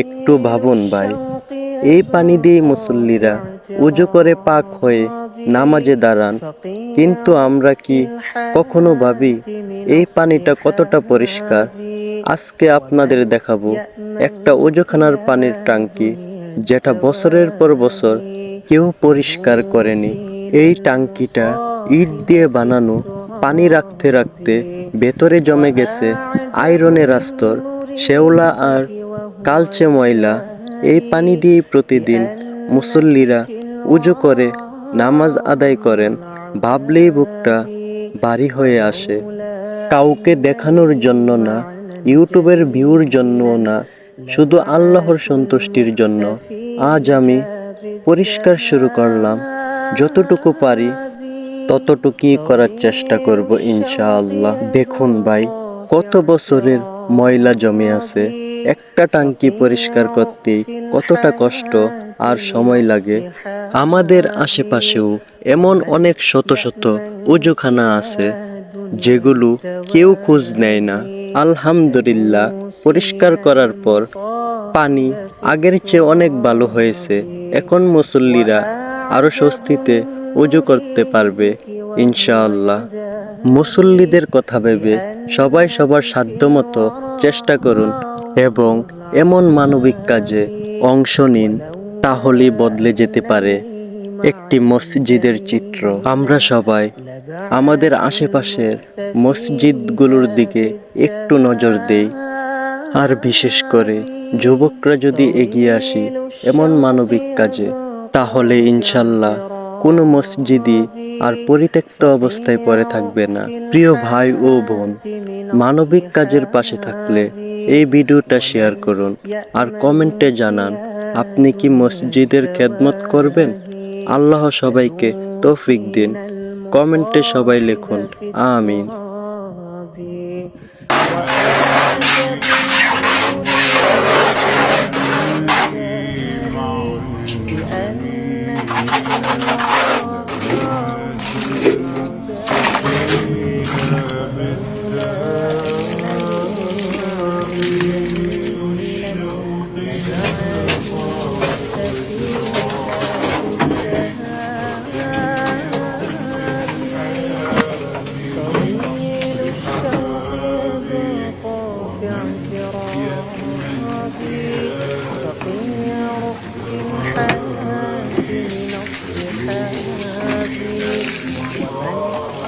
একটু ভাবুন ভাই, এই পানি দিয়ে মুসল্লিরা উজু করে পাক হয়ে নামাজে দাঁড়ান। কিন্তু আমরা কি কখনো ভাবি এই পানিটা কতটা পরিষ্কার? আজকে আপনাদের দেখাবো একটা উজুখানার পানির টাঙ্কি যেটা বছরের পর বছর কেউ পরিষ্কার করেনি। এই টাঙ্কিটা ইট দিয়ে বানানো, পানি রাখতে রাখতে ভেতরে জমে গেছে আয়রনের আস্তর শ্যাওলা আর কালচে ময়লা, এই পানি দিয়েই প্রতিদিন মুসল্লিরা উজু করে, নামাজ আদায় করেন। ভাবলেই বুকটা ভারী হয়ে আসে। কাউকে দেখানোর জন্য না, ইউটিউবের ভিউর জন্য না, শুধু আল্লাহর সন্তুষ্টির জন্য। আজ আমি পরিষ্কার শুরু করলাম। যতটুকু পারি, ততটুকুই করার চেষ্টা করব ইনশাআল্লাহ। দেখুন ভাই, কত বছরের ময়লা জমে আছে। একটা টাঙ্কি পরিষ্কার করতে কতটা কষ্ট আর সময় লাগে, আমাদের আশেপাশেও এমন অনেক শত শত উজুখানা আছে, যেগুলো কেউ খোঁজ নেয় না। আলহামদুলিল্লাহ, পরিষ্কার করার পর পানি আগের চেয়ে অনেক ভালো হয়েছে। এখন মুসল্লিরা আরও স্বস্তিতে উজু করতে পারবে, ইনশাআল্লাহ। মুসল্লিদের কথা ভেবে সবাই সবার সাধ্যমতো চেষ্টা করুন। এবং এমন মানবিক কাজে অংশ নিন, তাহলেই বদলে যেতে পারে একটি মসজিদের চিত্র। আমরা সবাই আমাদের আশেপাশের মসজিদগুলোর দিকে একটু নজর দেই। আর বিশেষ করে যুবকরা যদি এগিয়ে আসি এমন মানবিক কাজে, তাহলে ইনশাল্লাহ কোনো মসজিদই আর পরিত্যক্ত অবস্থায় পড়ে থাকবে না। প্রিয় ভাই ও বোন, মানবিক কাজের পাশে থাকলে এই ভিডিওটা শেয়ার করুন আর কমেন্টে জানান, আপনি কি মসজিদের খেদমত করবেন? আল্লাহ সবাইকে তৌফিক দিন। কমেন্টে সবাই লিখুন, আমিন।